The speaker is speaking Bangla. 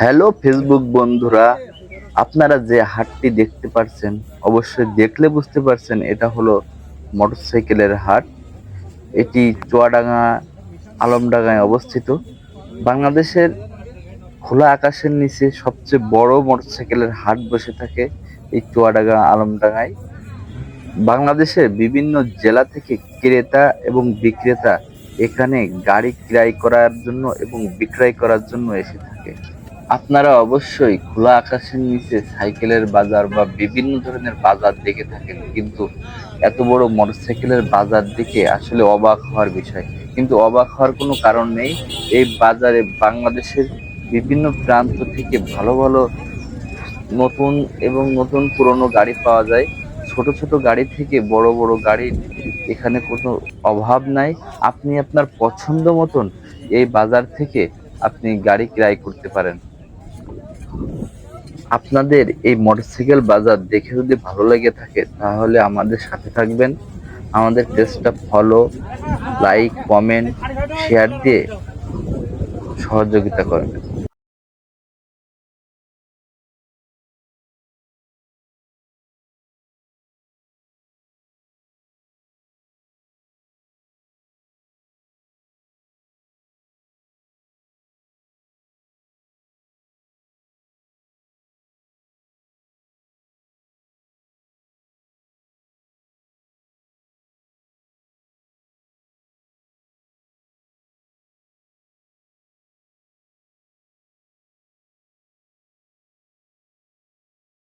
হ্যালো ফেসবুক বন্ধুরা। আপনারা যে হাটটি দেখতে পারছেন, অবশ্যই দেখলে বুঝতে পারছেন এটা হলো মোটরসাইকেলের হাট। এটি চুয়াডাঙ্গা, আলমডাঙ্গায় অবস্থিত। বাংলাদেশের খোলা আকাশের নিচে সবচেয়ে বড় মোটরসাইকেলের হাট বসে থাকে এই চুয়াডাঙ্গা, আলমডাঙ্গায়। বাংলাদেশের বিভিন্ন জেলা থেকে ক্রেতা এবং বিক্রেতা এখানে গাড়ি ক্রয় করার জন্য এবং বিক্রয় করার জন্য এসে থাকে। আপনারা অবশ্যই খোলা আকাশের নিচে সাইকেলের বাজার বা বিভিন্ন ধরনের বাজার দেখে থাকেন। কিন্তু এত বড় মোটরসাইকেলের বাজার দেখে আসলে অবাক হওয়ার বিষয়। কিন্তু অবাক হওয়ার কোনো কারণ নেই। এই বাজারে বাংলাদেশের বিভিন্ন প্রান্ত থেকে ভালো ভালো নতুন এবং নতুন পুরনো গাড়ি পাওয়া যায়। ছোট ছোট গাড়ি থেকে বড় বড় গাড়ির এখানে কোনো অভাব নাই। আপনি আপনার পছন্দ মতন এই বাজার থেকে আপনি গাড়ি ক্রয় করতে পারেন। আপনাদের এই মোটরসাইকেল বাজার দেখে যদি ভালো লেগে থাকে, তাহলে আমাদের সাথে থাকবেন। আমাদের পেজটা ফলো লাইক কমেন্ট শেয়ার দিয়ে সহযোগিতা করবেন।